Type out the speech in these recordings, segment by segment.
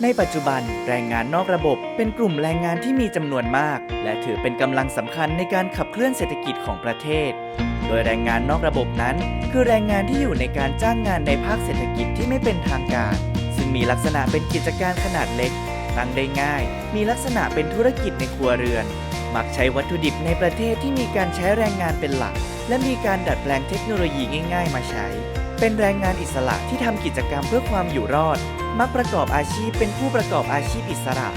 ในปัจจุบันแรงงานนอกระบบเป็นกลุ่มแรงงานที่มีจำนวนมาก และถือเป็นกำลังสำคัญในการขับเคลื่อนเศรษฐกิจของประเทศ โดยแรงงานนอกระบบนั้น คือแรงงานที่อยู่ในการจ้างงานในภาคเศรษฐกิจที่ไม่เป็นทางการ ซึ่งมีลักษณะเป็นกิจการขนาดเล็กตั้งได้ง่าย มีลักษณะเป็นธุรกิจในครัวเรือน มักใช้วัตถุดิบในประเทศที่มีการใช้แรงงานเป็นหลัก และมีการดัดแปลงเทคโนโลยีง่าย ๆ มาใช้ เป็นแรงงานอิสระที่ทำกิจกรรมเพื่อความอยู่รอด มักประกอบอาชีพเป็นผู้ประกอบอาชีพอิสระ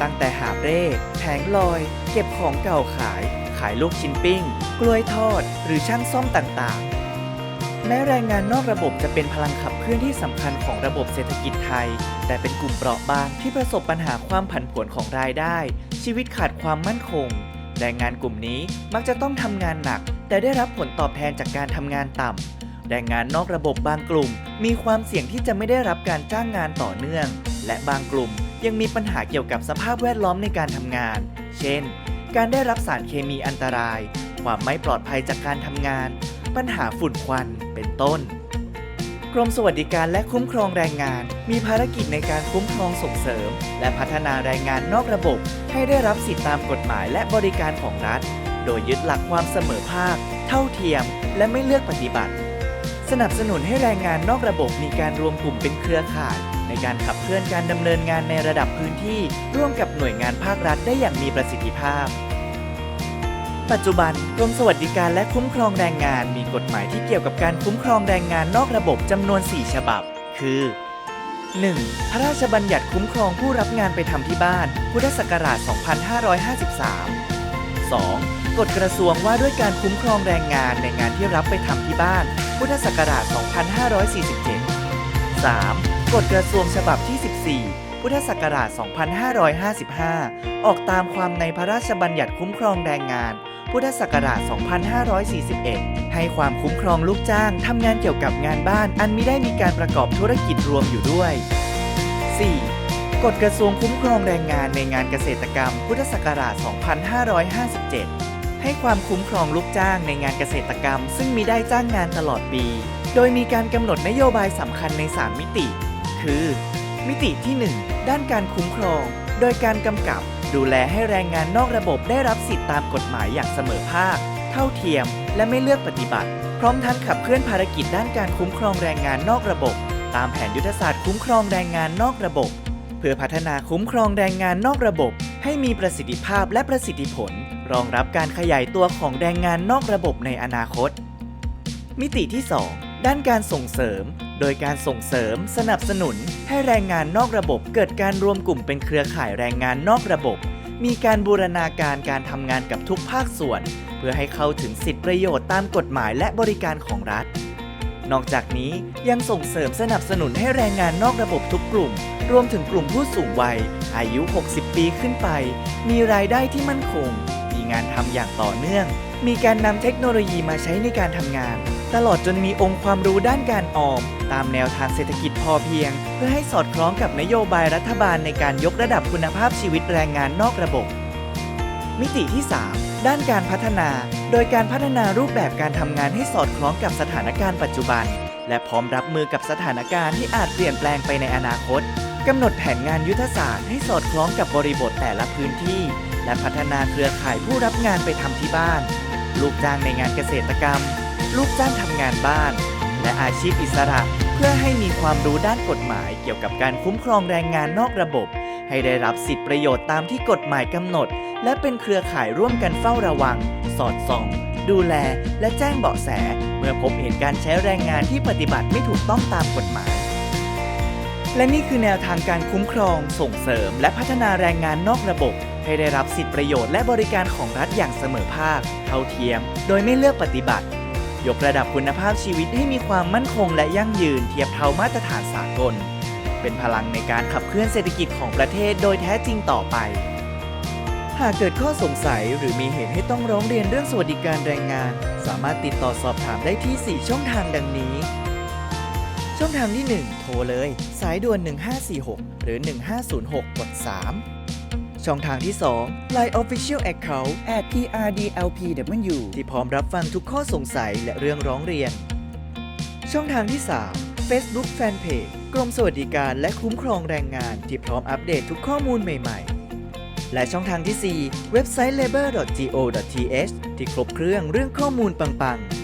ตั้งแต่หาบเร่แผงลอย เก็บของเก่าขาย ขายลูกชิ้นปิ้ง กล้วยทอด หรือช่างซ่อมต่างๆ แม้แรงงานนอกระบบจะเป็นพลังขับเคลื่อนที่สำคัญของระบบเศรษฐกิจไทย แต่เป็นกลุ่มเปราะบางที่ประสบปัญหาความผันผวนของรายได้ ชีวิตขาดความมั่นคง แรงงานกลุ่มนี้มักจะต้องทำงานหนัก แต่ได้รับผลตอบแทนจากการทำงานต่ำ แรงงานนอกระบบบางกลุ่ม มีความเสี่ยงที่จะไม่ได้รับการจ้างงานต่อเนื่อง และบางกลุ่มยังมีปัญหาเกี่ยวกับสภาพแวดล้อมในการทำงาน เช่น การได้รับสารเคมีอันตราย ความไม่ปลอดภัยจากการทำงาน ปัญหาฝุ่นควัน เป็นต้น กรมสวัสดิการและคุ้มครองแรงงาน มีภารกิจในการคุ้มครองส่งเสริม และพัฒนาแรงงานนอกระบบ ให้ได้รับสิทธิตามกฎหมายและบริการของรัฐ โดยยึดหลักความเสมอภาค เท่าเทียม และไม่เลือกปฏิบัติ สนับสนุนให้แรงงานนอกระบบมีการรวมกลุ่มเป็นเครือข่าย ในการขับเคลื่อนการดำเนินงานในระดับพื้นที่ ร่วมกับหน่วยงานภาครัฐได้อย่างมีประสิทธิภาพ ปัจจุบันกรมสวัสดิการและคุ้มครองแรงงาน มีกฎหมายที่เกี่ยวกับการคุ้มครองแรงงานนอกระบบจำนวน 4 ฉบับ คือ 1. พระราชบัญญัติคุ้มครองผู้รับงานไปทำที่บ้าน พุทธศักราช 2553 2. กฎกระทรวงว่าด้วยการคุ้มครองแรงงานในงานที่รับไปทำที่บ้าน พุทธศักราช 2547 3. กฎกระทรวงฉบับที่ 14พุทธศักราช 2555 ออกตามความในพระราชบัญญัติคุ้มครองแรงงาน พุทธศักราช 2541 ให้ความคุ้มครองลูกจ้างทำงานเกี่ยวกับงานบ้าน อันไม่ได้มีการประกอบธุรกิจรวมอยู่ด้วย 4. กฎกระทรวงคุ้มครองแรงงานในงานเกษตรกรรม พุทธศักราช 2557 ให้ความคุ้มครองลูกจ้างในงานเกษตรกรรม ซึ่งมีได้จ้างงานตลอดปี โดยมีการกำหนดนโยบายสำคัญใน 3 มิติ คือ มิติที่ 1 ด้านการคุ้มครอง โดยการกำกับดูแลให้แรงงานนอกระบบได้รับสิทธิตามกฎหมายอย่างเสมอภาค เท่าเทียม และไม่เลือกปฏิบัติ พร้อมทั้งขับเคลื่อนภารกิจด้านการคุ้มครองแรงงานนอกระบบ ตามแผนยุทธศาสตร์คุ้มครองแรงงานนอกระบบ เพื่อพัฒนาคุ้มครองแรงงานนอกระบบ ให้มีประสิทธิภาพและประสิทธิผล รองรับการขยายตัวของแรงงานนอกระบบในอนาคต มิติที่ 2 ด้านการส่งเสริม โดยการส่งเสริม สนับสนุน ให้แรงงานนอกระบบ เกิดการรวมกลุ่มเป็นเครือข่ายแรงงานนอกระบบ มีการบูรณาการการทำงานกับทุกภาคส่วน เพื่อให้เข้าถึงสิทธิประโยชน์ตามกฎหมายและบริการของรัฐ นอกจากนี้ยังส่งเสริมสนับสนุนให้แรงงานนอกระบบทุกกลุ่ม รวมถึงกลุ่มผู้สูงวัย อายุ 60 ปีขึ้นไป มีรายได้ที่มั่นคง มีงานทำอย่างต่อเนื่อง มีการนำเทคโนโลยีมาใช้ในการทำงาน ตลอดจนมีองค์ความรู้ด้านการออม ตามแนวทางเศรษฐกิจพอเพียง เพื่อให้สอดคล้องกับนโยบายรัฐบาลในการยกระดับคุณภาพชีวิตแรงงานนอกระบบ มิติที่ 3 ด้านการพัฒนา โดยการพัฒนารูปแบบการทำงานให้สอดคล้องกับสถานการณ์ปัจจุบัน และพร้อมรับมือกับสถานการณ์ที่อาจเปลี่ยนแปลงไปในอนาคตกำหนดแผนงานยุทธศาสตร์ให้สอดคล้องกับบริบทแต่ละพื้นที่ และพัฒนาเครือข่ายผู้รับงานไปทำที่บ้าน ลูกจ้างในงานเกษตรกรรม ลูกจ้างทำงานบ้าน และอาชีพอิสระ เพื่อให้มีความรู้ด้านกฎหมาย เกี่ยวกับการคุ้มครองแรงงานนอกระบบ ให้ได้รับสิทธิประโยชน์ตามที่กฎหมายกำหนด และเป็นเครือข่ายร่วมกันเฝ้าระวัง สอดส่อง ดูแลและแจ้งเบาะแส เมื่อพบเห็นการใช้แรงงานที่ปฏิบัติไม่ถูกต้องตามกฎหมาย และนี่คือแนวทางการคุ้มครอง ส่งเสริม และพัฒนาแรงงานนอกระบบ ให้ได้รับสิทธิประโยชน์และบริการของรัฐอย่างเสมอภาค เท่าเทียม โดยไม่เลือกปฏิบัติ ยกระดับคุณภาพชีวิตให้มีความมั่นคงและยั่งยืนเทียบเท่ามาตรฐานสากล เป็นพลังในการขับเคลื่อนเศรษฐกิจของประเทศโดยแท้จริงต่อไป หากเกิดข้อสงสัยหรือมีเหตุให้ต้องร้องเรียนเรื่องสวัสดิการแรงงาน สามารถติดต่อสอบถามได้ที่ 4 ช่องทางดังนี้ ช่องทางที่ 1 โทรเลย สายด่วน 1546 หรือ 1506 กด 3 ช่องทางที่ 2 Line Official Account @prdlpw ที่พร้อมรับฟังทุกข้อสงสัยและเรื่องร้องเรียน ช่องทางที่ 3 Facebook Fanpage กรมสวัสดิการและคุ้มครองแรงงานที่พร้อมอัปเดตทุกข้อมูลใหม่ ๆ และช่องทางที่ 4 เว็บไซต์ labor.go.th ที่ครบเครื่องเรื่องข้อมูลปังๆ